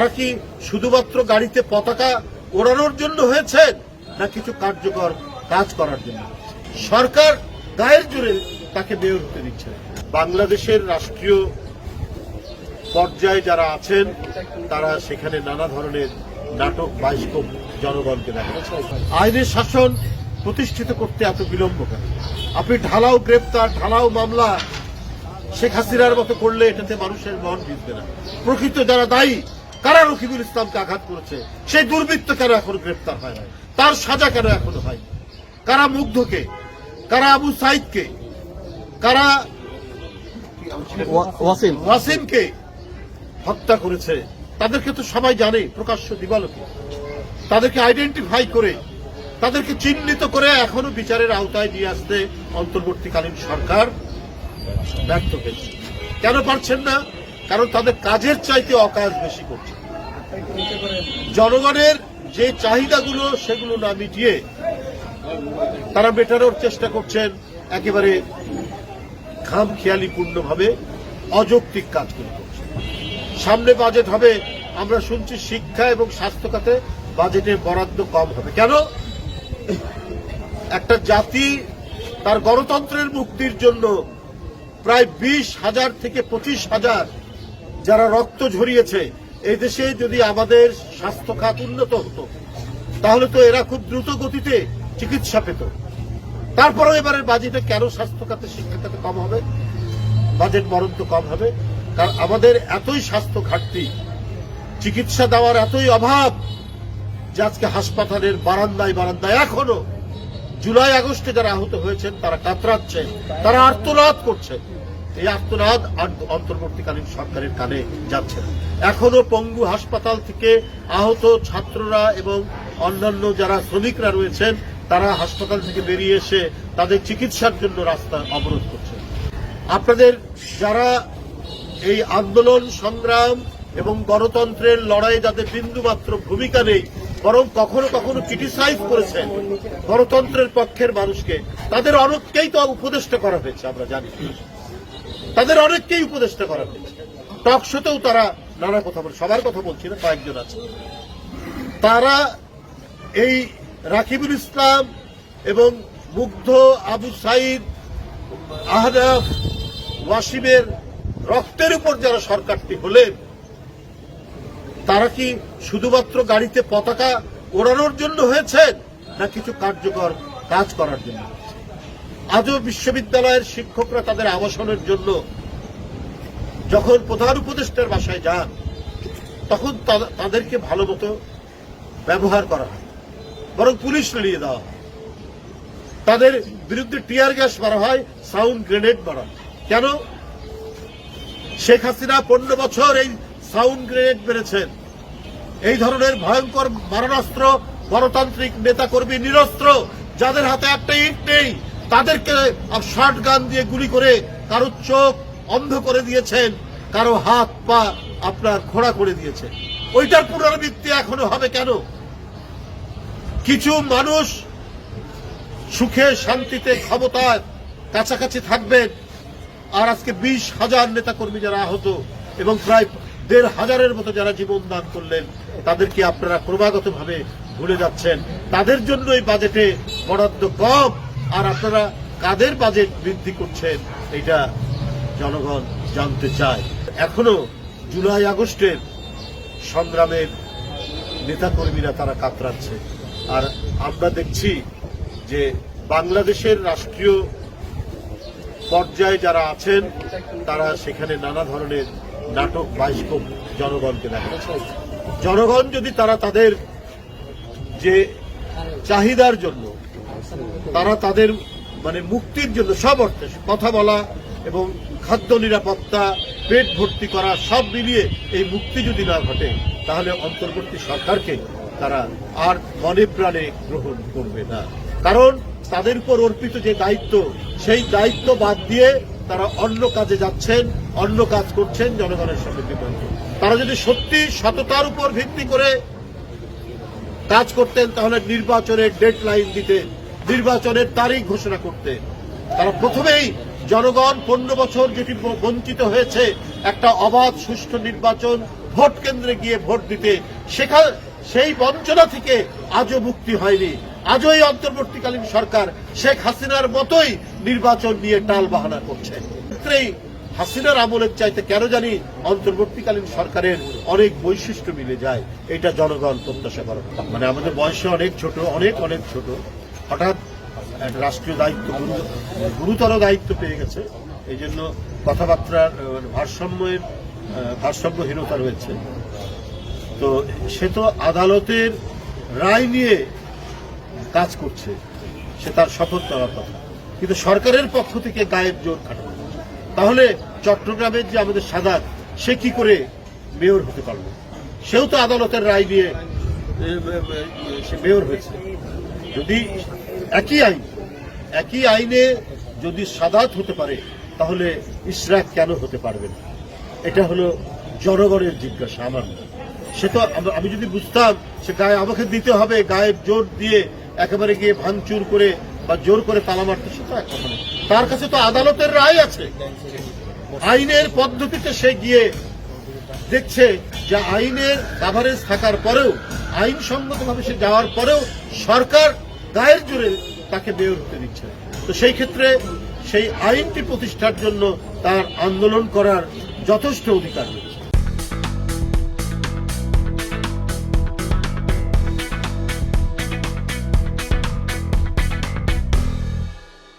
তারা কি শুধুমাত্র গাড়িতে পতাকা ওড়ানোর জন্য হয়েছেন, না কিছু কার্যকর কাজ করার জন্য? সরকার গায়ের জোরে তাকে মেয়র হতে দিচ্ছে বাংলাদেশের রাষ্ট্রীয় পর্যায়ে যারা আছেন, তারা সেখানে নানা ধরনের নাটক, বাইস্কোপ জনগণকে দেখাচ্ছে আইনের শাসন প্রতিষ্ঠিত করতে এত বিলম্ব কেন? আপনি ঢালাও গ্রেপ্তার, ঢালাও মামলা শেখ হাসিনার মতো করলে এটাতে মানুষের মন ভিজবে না। প্রকৃত যারা দায়ী কারা রকিবুল ইসলামকে আঘাত করেছে? সেই দুর্বৃত্ত কেন এখন গ্রেপ্তার হয় না তার সাজা কেন এখনও হয় কারা মুগ্ধকে? কারা আবু সাইদকে? কারা ওয়াসিম। ওয়াসিমকে হত্যা করেছে? তাদেরকে তো সবাই জানে প্রকাশ্য দিবালোকে। তাদেরকে আইডেন্টিফাই করে তাদেরকে চিহ্নিত করে এখনও বিচারের আওতায় নিয়ে আসতে অন্তর্বর্তীকালীন সরকার ব্যর্থ হয়েছে। কেন পারছেন না? কারণ তাদের কাজের চাইতে অকাজ বেশি করছে। জনগণের যে চাহিদাগুলো, সেগুলো না মিটিয়ে তারা মেটানোর চেষ্টা করছেন একেবারে খাম খেয়ালিপূর্ণভাবে অযৌক্তিক কাজগুলো করছে সামনে বাজেট হবে, আমরা শুনছি শিক্ষা এবং স্বাস্থ্য খাতে বাজেটের বরাদ্দ কম হবে। কেন? একটা জাতি তার গণতন্ত্রের মুক্তির জন্য প্রায় বিশ হাজার থেকে পঁচিশ হাজার যারা রক্ত ঝরিয়েছে এই দেশে যদি আমাদের স্বাস্থ্য খাত উন্নত হতো, তাহলে তো এরা খুব দ্রুত গতিতে চিকিৎসা পেত। তারপরেও এবারের বাজেটে কেন স্বাস্থ্য খাতে শিক্ষা খাতে কম হবে? বাজেট বরাদ্দ কম হবে। কারণ আমাদের এতই স্বাস্থ্য ঘাটতি, চিকিৎসা দেওয়ার এতই অভাব যে আজকে হাসপাতালের বারান্দায় বারান্দায় এখনও জুলাই আগস্টে যারা আহত হয়েছেন, তারা কাতরাচ্ছেন, তারা আর্তনাদ করছেন। এই আর- অন্তর্বর্তীকালীন সরকারের কানে যাচ্ছে না। এখনও পঙ্গু হাসপাতাল থেকে আহত ছাত্ররা এবং অন্যান্য যারা শ্রমিকরা রয়েছেন, তারা হাসপাতাল থেকে বেরিয়ে এসে তাদের চিকিৎসার জন্য রাস্তা অবরোধ করছে। আপনাদের যারা এই আন্দোলন, সংগ্রাম এবং গণতন্ত্রের লড়াই যাদের বিন্দুমাত্র ভূমিকা নেই, বরং কখনো কখনো ক্রিটিসাইজ করেছেন গণতন্ত্রের পক্ষের মানুষকে, তাদের অনেককেই তো উপদেষ্টা করা হয়েছে, আমরা জানি। তাদের অনেককেই উপদেষ্টা করা হয়েছে টক শোতেও তারা নানা কথা বলে, সবার কথা বলছি না, কয়েকজন আছে। তারা এই রাকিবুল ইসলাম এবং মুগ্ধ আবু সাইদ আহনাফ ওয়াসিমের রক্তের উপর যারা সরকারটি হলেন তারা কি শুধুমাত্র গাড়িতে পতাকা ওড়ানোর জন্য হয়েছেন, না কিছু কার্যকর কাজ করার জন্য? আজও বিশ্ববিদ্যালয়ের শিক্ষকরা তাদের আবাসনের জন্য যখন প্রধান উপদেষ্টার বাসায় যান, তখন তাদেরকে ভালো মতো ব্যবহার করা হয়, বরং পুলিশ লড়িয়ে দেওয়া হয়। তাদের বিরুদ্ধে টিয়ার গ্যাস মারা হয়, সাউন্ড গ্রেনেড মারা। কেন? শেখ হাসিনা পনেরো বছর এই সাউন্ড গ্রেনেড মেরেছেন। এই ধরনের ভয়ঙ্কর মারণাস্ত্র গণতান্ত্রিক নেতাকর্মী নিরস্ত্র, যাদের হাতে একটা ইট নেই তাদেরকে শর্ট গান দিয়ে গুলি করে কারও চোখ অন্ধ করে দিয়েছেন, কারও হাত পা আপনার খোড়া করে দিয়েছে। ওইটার পুনরাবৃত্তি এখনও হবে কেন? কিছু মানুষ সুখে, শান্তিতে, ক্ষমতায় কাছাকাছি থাকবেন। আর আজকে বিশ হাজার নেতাকর্মী যারা আহত এবং প্রায় দেড় হাজারের মতো যারা জীবন দান করলেন, তাদেরকে আপনারা ক্রমাগত ভাবে ভুলে যাচ্ছেন। তাদের জন্য এই বাজেটে বরাদ্দ কম। আর আপনারা কাদের বাজেট বৃদ্ধি করছেন, এটা জনগণ জানতে চায়। এখনও জুলাই আগস্টের সংগ্রামের নেতাকর্মীরা তারা কাতরাচ্ছে। আর আমরা দেখছি যে বাংলাদেশের রাষ্ট্রীয় পর্যায়ে যারা আছেন, তারা সেখানে নানা ধরনের নাটক, বাইস্কোপ জনগণকে দেখাচ্ছে। জনগণ যদি তারা তাদের যে চাহিদার জন্য তারা তাদের মানে মুক্তির জন্য সব অর্থে কথা বলা এবং খাদ্য নিরাপত্তা, পেট ভর্তি করা সব মিলিয়ে এই মুক্তি যদি না ঘটে, তাহলে অন্তর্বর্তী সরকারকে তারা আর মনে প্রাণে গ্রহণ করবে না। কারণ তাদের উপর অর্পিত যে দায়িত্ব, সেই দায়িত্ব বাদ দিয়ে তারা অন্য কাজে যাচ্ছেন, অন্য কাজ করছেন জনগণের সঙ্গে বিভ্রান্ত তারা যদি সত্যি সততার উপর ভিত্তি করে কাজ করতেন, তাহলে নির্বাচনের ডেড লাইন দিতেন। নির্বাচনের তারিখ ঘোষণা করতেন তারা প্রথমেই জনগণ পনেরো বছর যেটি বঞ্চিত হয়েছে, একটা অবাধ, সুষ্ঠু নির্বাচন, ভোট কেন্দ্রে গিয়ে ভোট দিতে, সেখান সেই বঞ্চনা থেকে আজও মুক্তি হয়নি। আজও এই অন্তর্বর্তীকালীন সরকার শেখ হাসিনার মতোই নির্বাচন নিয়ে টাল বাহানা করছে। হাসিনার আমলের চাইতে কেন জানি অন্তর্বর্তীকালীন সরকারের অনেক বৈশিষ্ট্য মিলে যায়। এটা জনগণ প্রত্যাশা করে মানে আমাদের বয়সে অনেক ছোট, অনেক অনেক ছোট। হঠাৎ একটা রাষ্ট্রীয় দায়িত্ব গুরু- গুরুতর দায়িত্ব পেয়ে গেছে। এই জন্য কথাবার্তার মানে ভারসাম্যের ভারসাম্যহীনতা রয়েছে। তো সে তো আদালতের রায় নিয়ে কাজ করছে। সে তার শপথ নেওয়ার কথা। কিন্তু সরকারের পক্ষ থেকে গায়ের জোর খাটানো তাহলে চট্টগ্রামের যে আমাদের সাদাত, সে কি করে মেয়র হতে পারবে সেও তো আদালতের রায় নিয়ে সে মেয়র হয়েছে। যদি একই আইন, একই আইনে যদি সাদাত হতে পারে, তাহলে ইসরাক কেন হতে পারবে না এটা হলো জনগণের জিজ্ঞাসা আমার। সে তো আমি যদি বুঝতাম সে গায়ে আমাকে দিতে হবে, গায়ে জোর দিয়ে একেবারে গিয়ে ভাঙচুর করে বা জোর করে তালা মারতে, সে তো এক। তার কাছে তো আদালতের রায় আছে আইনের পদ্ধতিতে সে গিয়ে দেখছে যে আইনের কাভারেজ থাকার পরেও আইনসম্মতভাবে সে যাওয়ার পরেও সরকার গায়ের জোরে তাকে বের হতে দিচ্ছে। তো সেই ক্ষেত্রে সেই আইনটি প্রতিষ্ঠার জন্য তার আন্দোলন করার যথেষ্ট অধিকার।